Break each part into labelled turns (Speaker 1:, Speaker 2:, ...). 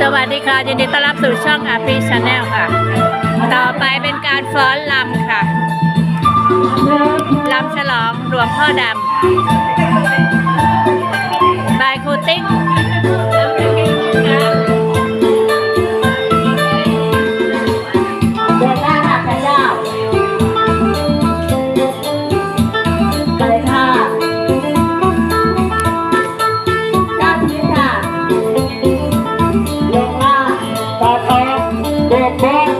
Speaker 1: สวัสดีค่ะ ยินดีต้อนรับสู่ช่องอาปีชาแนลค่ะ ต่อไปเป็นการฟ้อนลำค่ะ
Speaker 2: ล
Speaker 1: ำฉลองหลวงพ่อดำบายครูติ๊ก
Speaker 2: Baba.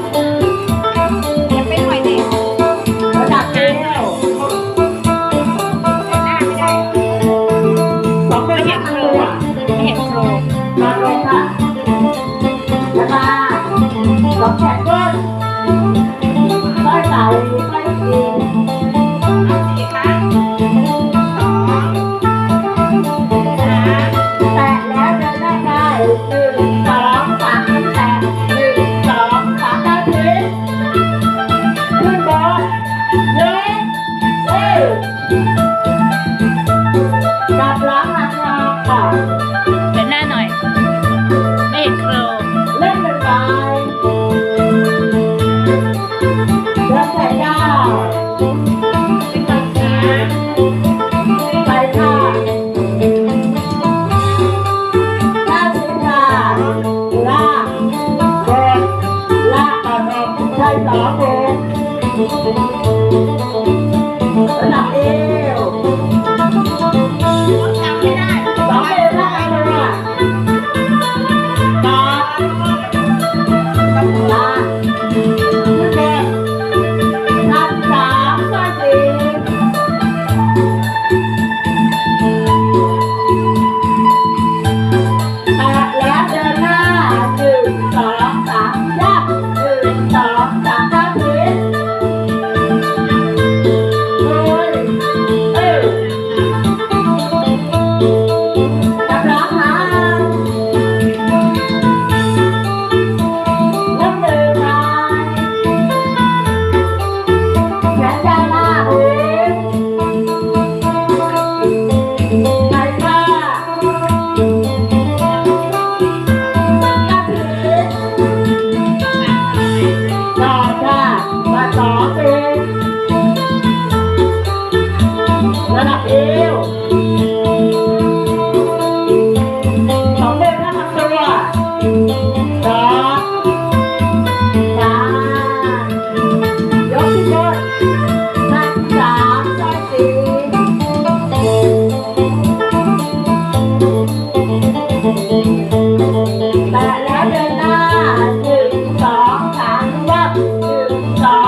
Speaker 2: 打工，哪里？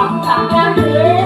Speaker 2: องสามเก้าห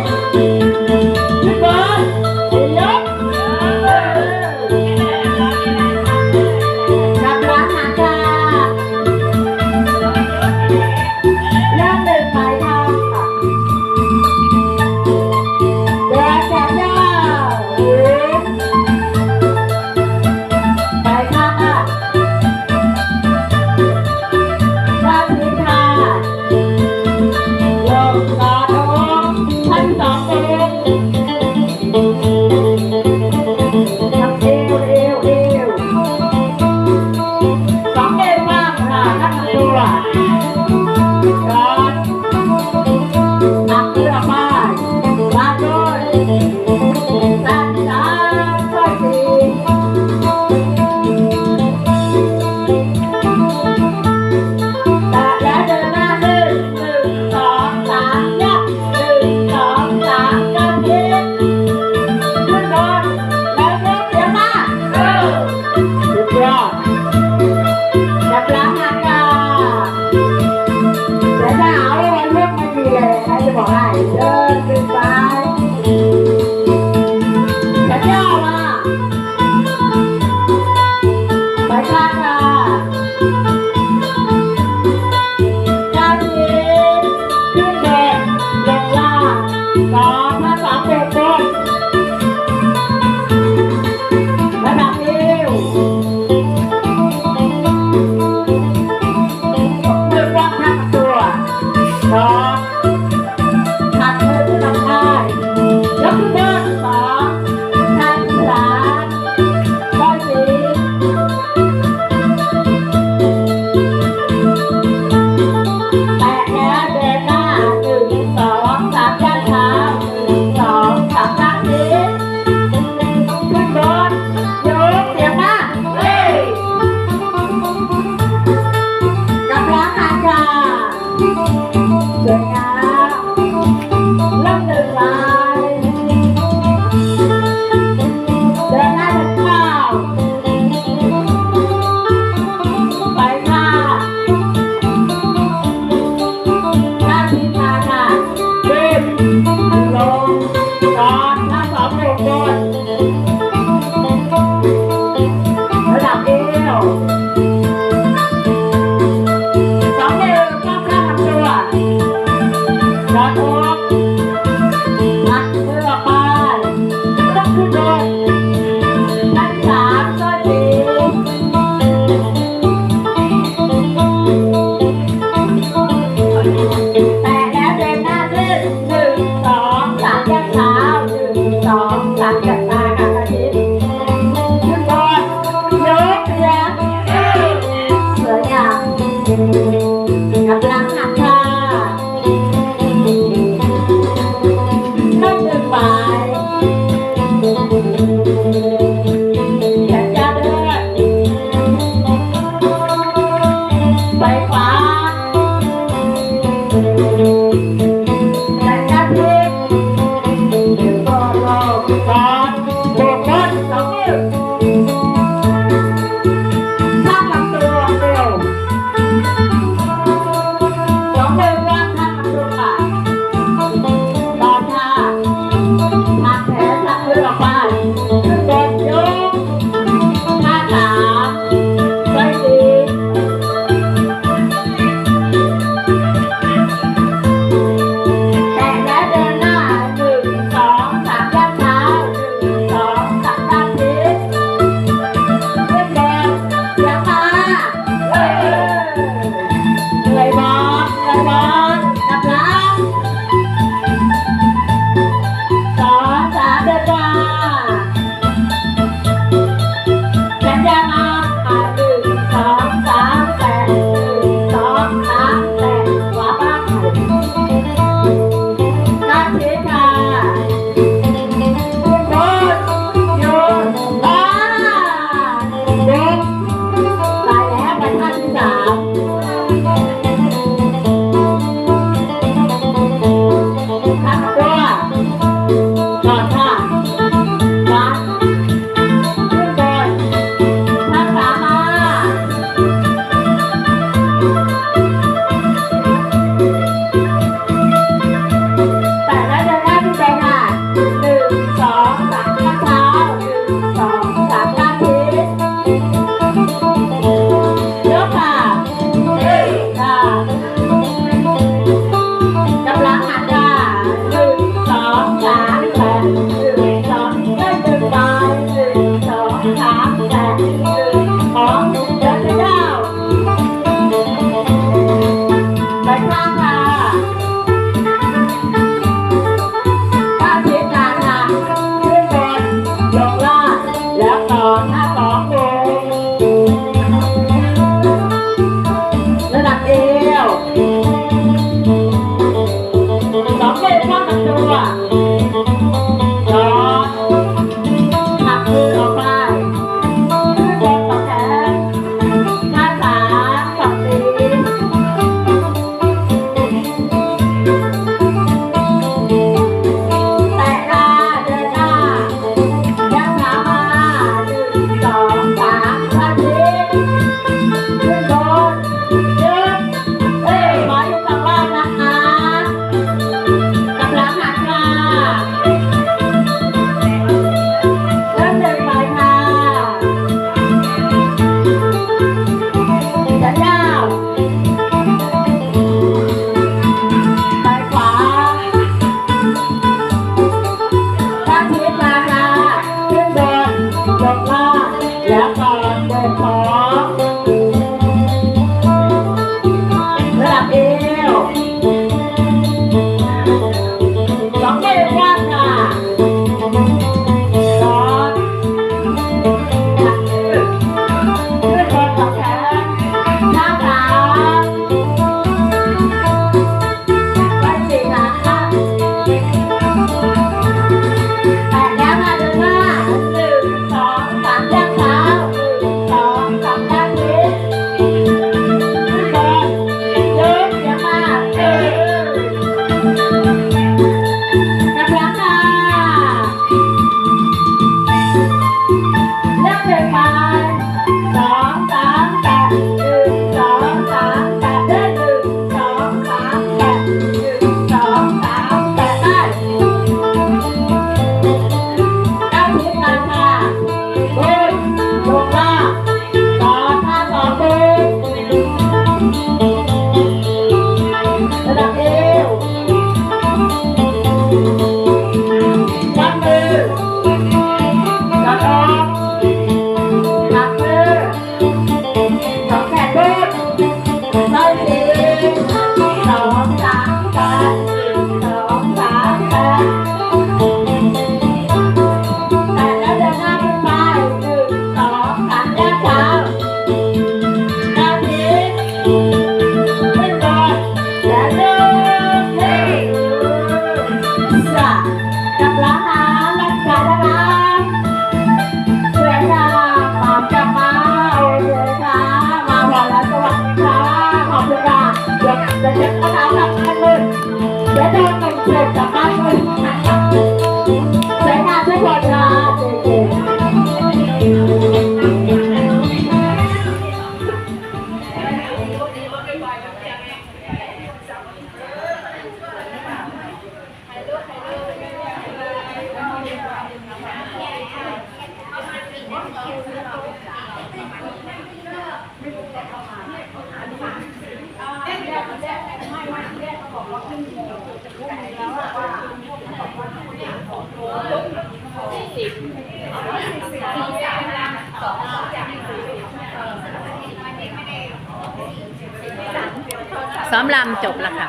Speaker 1: ซ้อมลำจบล้วค่ะ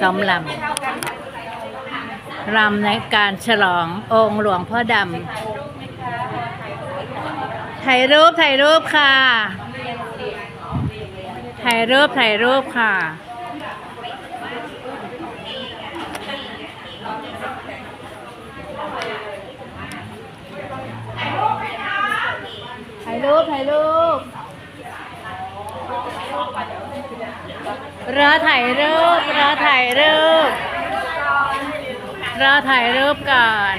Speaker 1: ซ้อมลำรำในการฉลององค์หลวงพ่อดำถ่ายรูปถ่ายรูปค่ะถ่ายรูปถ่ายรูปค่ะถ่ายรูปถ่ายรูป รอถ่ายรูปรอถ่ายรูปรอถ่ายรูปก่อน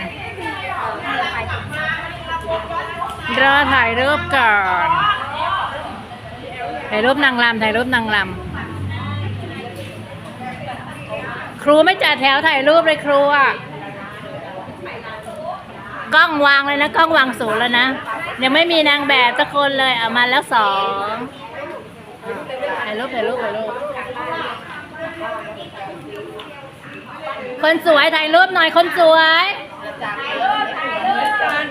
Speaker 1: รอถ่ายรูปก่อนถ่ายรูปนางรำถ่ายรูปนางรำครูไม่จัดแถวถ่ายรูปเลยครูอะกล้องวางเลยนะกล้องวางสูงแล้วนะยังไม่มีนางแบบสักคนเลยเอามาแล้วสอง ถ่ายรูปถ่ายรูปถ่ายรูปคนสวยถ่ายรูปหน่อยคนสวย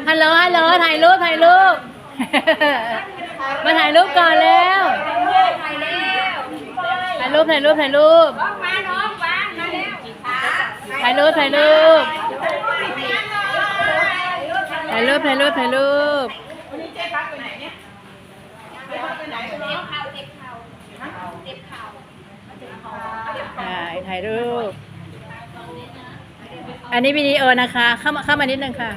Speaker 1: ฮัลโหลฮัลโหลถ่ายรูปถ่ายรูปมาถ่ายรูปก่อนแล้วถ่ายรูปถ่ายรูปถ่ายรูปถ่ายรูปถ่ายรูปถ่ายรูปถ่ายรูปถ่ายรูป ถ่ายถ่ายรูป อันนี้วิดีโอนะคะ เข้ามาเข้ามานิดนึงค่ะ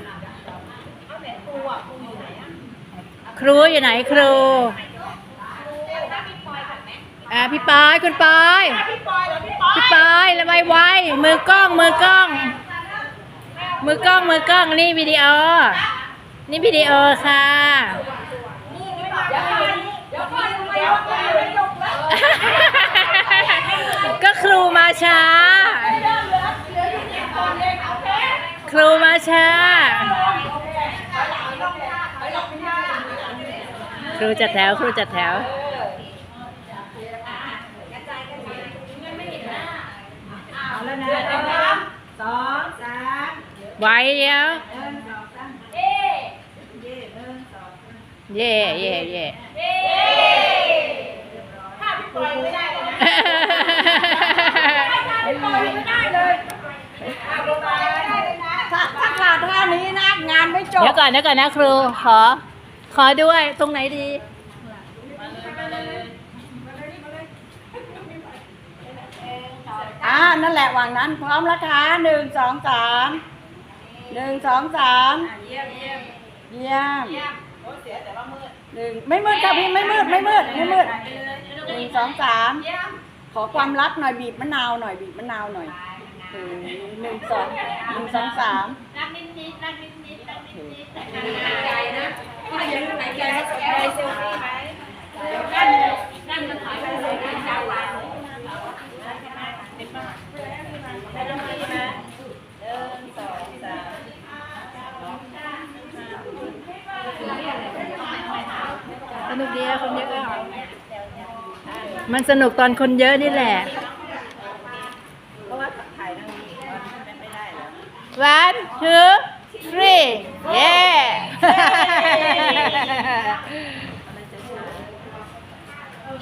Speaker 1: ครูอยู่ไหนครูอ่าพี่ปอยคุณปอยพี่ปอยระไวไวมือกล้องมือกล้อง มือกล้องมือกล้องนี่วิดีโอ นี่วิดีโอค่ะ
Speaker 3: ก็
Speaker 1: ค รูมาช้า ครูมาช้า ครูจัดแถว ครูจัดแถว
Speaker 3: สองสาม
Speaker 1: ไหวเดียวเย่เย่เย่
Speaker 3: ถ้าพี่ปล่อยไม่ได้
Speaker 1: ไม
Speaker 3: ่ได้เลย
Speaker 2: ถ้าขาดท่า
Speaker 3: นี้นะ
Speaker 2: งานไม่จ
Speaker 1: บเดี๋ยวก่อนเดี๋ยวก่อนนะครู ขอ ขอด้วยตรงไหนดี
Speaker 2: อ่านั่นแหละวางนั้น พร้อมแล้วค่ะหนึ่งสองสามหนึ่งสองสาม
Speaker 3: เยี่ยมเยี่ยม
Speaker 2: เยี่ยมหนึ่งไม่มืดค่ะพี่ไม่มืดไม่มืดไม่มืดหนึ่งสองสาม ขอความรักหน่อยบีบ
Speaker 3: มะนาวหน่อยบี
Speaker 2: บมะ
Speaker 3: นาวหน่อย
Speaker 2: เออหนึ่
Speaker 3: งสอง
Speaker 2: หนึ่งสองสามล้า
Speaker 3: งนิดๆล้างนิดๆล้างนิดๆใจนะก็อย่าลืมใ
Speaker 1: สนุกดีอะคนเยอะก็ มันสนุกตอนคนเยอะนี่แหละ one two three yeah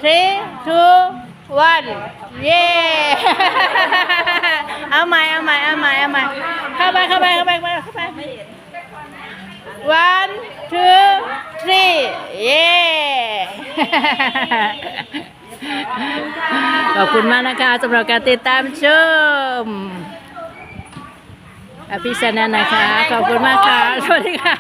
Speaker 1: 3 2 1 yeah เอาใหม่เอาใหม่เอาใหม่เอาใหม่เข้าไปเข้าไปเข้าไปเข้าไปเข้าไป one two three เย้ ขอบคุณมากนะคะสำหรับการติดตามชมอภิชนะนะคะ ขอบคุณมากค่ะ สวัสดีค่ะ